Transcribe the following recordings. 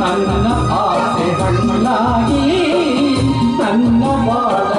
ನನ್ನ ಆಸೆ ಹಣ್ಣಾಗಿ ನನ್ನ ಬಾಳ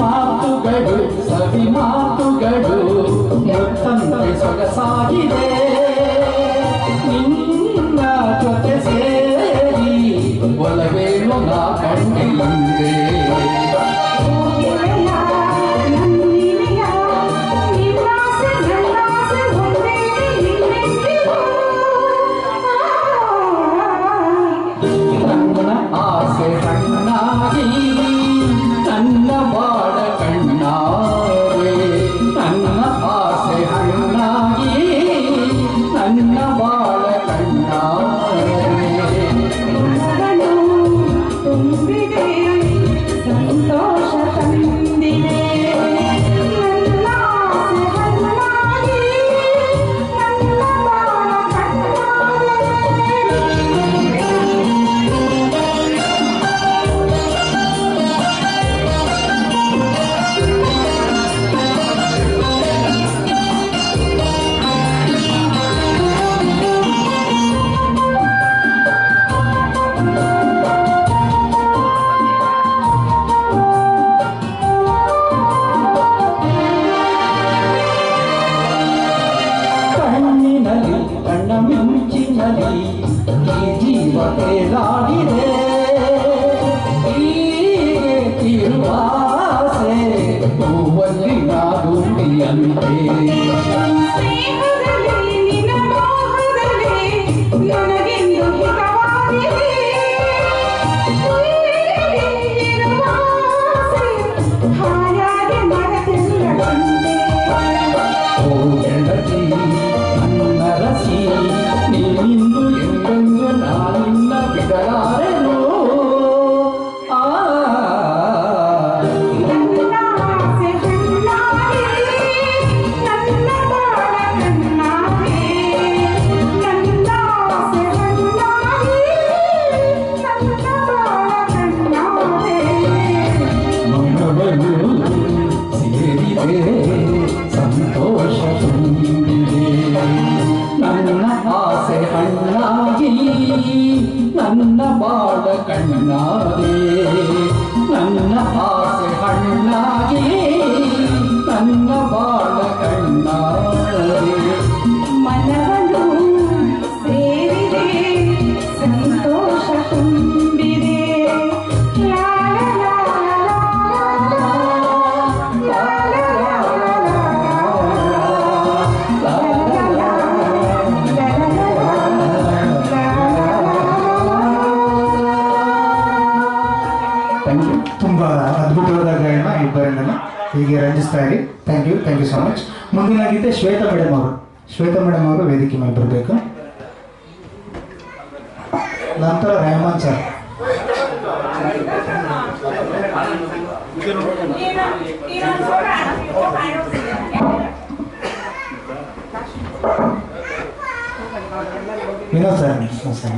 ಮಾತುಗಳು ಸವಿ ಮಾತುಗಳು ಮತ್ತೊಂದು ಸೊಗಸಾಗಿದೆ ನಿನ್ನ ಜೊತೆ ಸೇರಿ ಒಲವೇನು ನಾ பட்டே நாடினே ಬಾಳ ಕಣ್ಣಾದೆ ನನ್ನ ಆಸೆ ಹಣ್ಣಾಗಿ ರಂಜಿಸ್ತಾ ಇರಿ thank you thank you so much ಮುಂದಿನ ಗೀತೆ ಶ್ವೇತಾ ಮೇಡಮ್ ಅವರು ಶ್ವೇತಾ ಮೇಡಮ್ ಅವರು ವೇದಿಕೆ ಮೇಲೆ ಬರಬೇಕು ನಂತರ Rahman sir Vinod sir Vinod sir